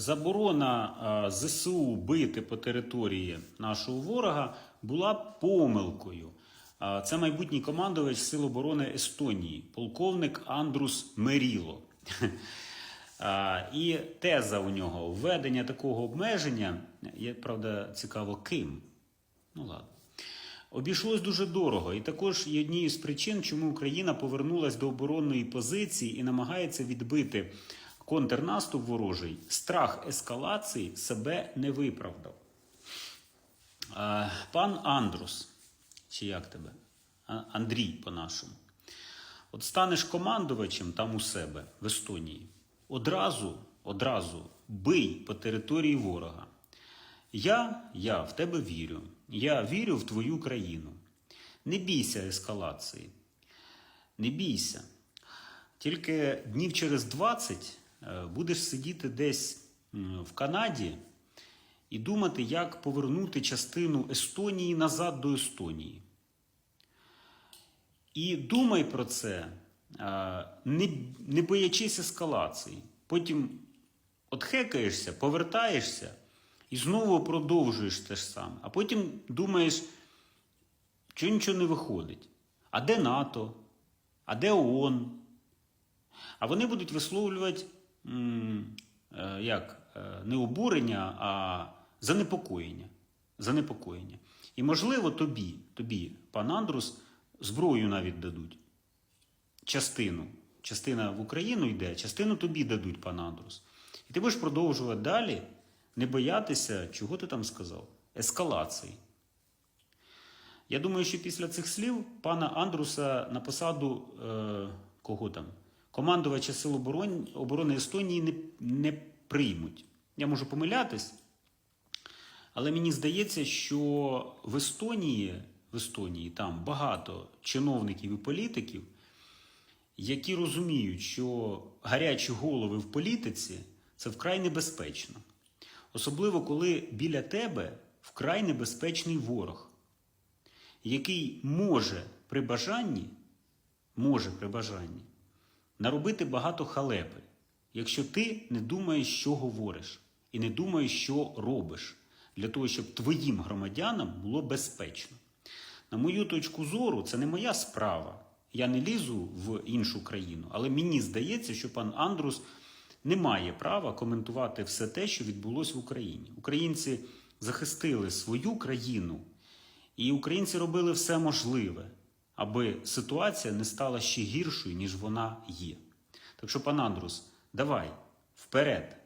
заборона е, ЗСУ бити по території нашого ворога була помилкою. Е, Це майбутній командувач Сил оборони Естонії, полковник Андрус Меріло. Е, І теза у нього введення такого обмеження є, правда, цікаво, ким. Ну ладно. Обійшлось дуже дорого, і також є однією з причин, чому Україна повернулась до оборонної позиції і намагається відбити контрнаступ ворожий. Страх ескалації себе не виправдав. Пан Андрус, чи як тебе? Андрій по-нашому. От станеш командувачем там у себе в Естонії. Одразу, одразу бий по території ворога. Я, я в тебе вірю. Я вірю в твою країну. Не бійся ескалації. Не бійся. Тільки днів через 20 е, будеш сидіти десь в Канаді і думати, як повернути частину Естонії назад до Естонії. І думай про це, е, не, не боячись ескалації. Потім отхекаєшся, повертаєшся і знову продовжуєш те ж саме. А потім думаєш, що нічого не виходить. А де НАТО? А де ООН? А вони будуть висловлювати е, як, е, не обурення, а занепокоєння. занепокоєння. І, можливо, тобі, тобі, пан Андрус, зброю навіть дадуть. Частину. Частина в Україну йде, частину тобі дадуть, пан Андрус. І ти будеш продовжувати далі не боятися, чого ти там сказав? Ескалації. Я думаю, що після цих слів пана Андруса на посаду е, кого там? Командувача Сил оборони, оборони Естонії не, не приймуть. Я можу помилятись, але мені здається, що в Естонії, в Естонії там багато чиновників і політиків, які розуміють, що гарячі голови в політиці це вкрай небезпечно. Особливо, коли біля тебе вкрай небезпечний ворог, який може при бажанні, може при бажанні наробити багато халепи, якщо ти не думаєш, що говориш, і не думаєш, що робиш, для того, щоб твоїм громадянам було безпечно. На мою точку зору, це не моя справа. Я не лізу в іншу країну, але мені здається, що пан Андрус не має права коментувати все те, що відбулося в Україні. Українці захистили свою країну, і українці робили все можливе, аби ситуація не стала ще гіршою, ніж вона є. Так що, пан Андрус, давай вперед.